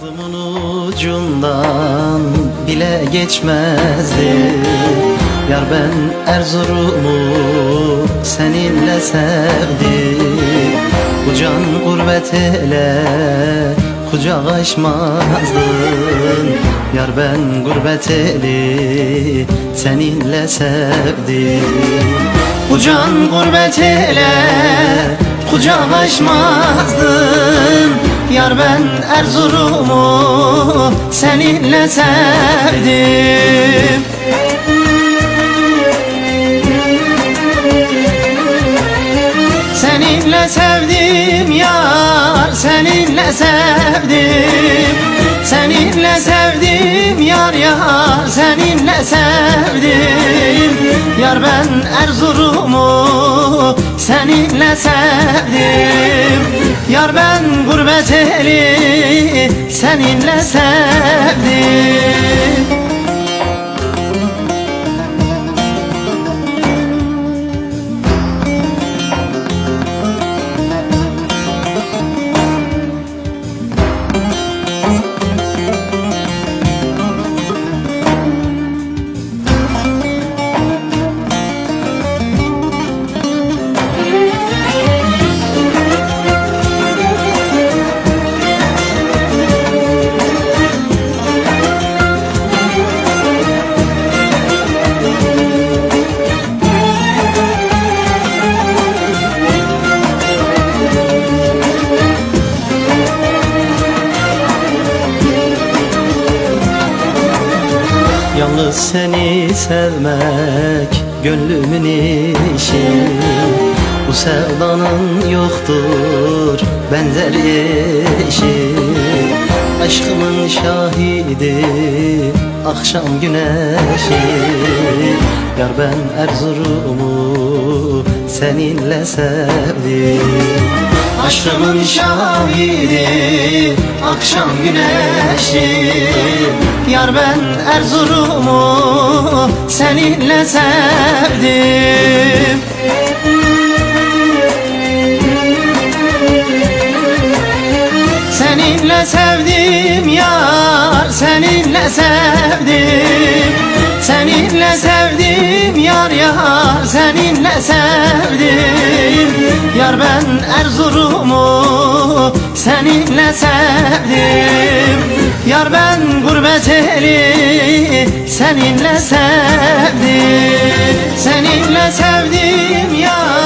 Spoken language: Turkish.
Aklımın ucundan bile geçmezdi. Yar ben Erzurum'u seninle sevdim. Bu can gurbet ele kucak açmazdın. Yar ben gurbet eli seninle sevdim. Bu can gurbet ele kucak açmazdın Yar ben Erzurum'u seninle sevdim. Seninle sevdim yar Seninle sevdim. Seninle sevdim yar yar Seninle sevdim. Yar ben Erzurum'u Seninle sevdim. Yar ben eli Seninle sevdim Yalnız seni sevmek gönlümün işi. Bu sevdanın yoktur benzer eşi Aşkımın şahidi akşam güneşi. Yar ben Erzurum'u seninle sevdim Aşkımın şahidi akşam güneşi. Yar ben Erzurum'u seninle sevdim. Seninle sevdim yar Seninle sevdim. Seninle sevdim yar yar Seninle sevdim Yar ben Erzurum'u Seninle sevdim. Yar ben gurbet eli Seninle sevdim. Seninle sevdim yar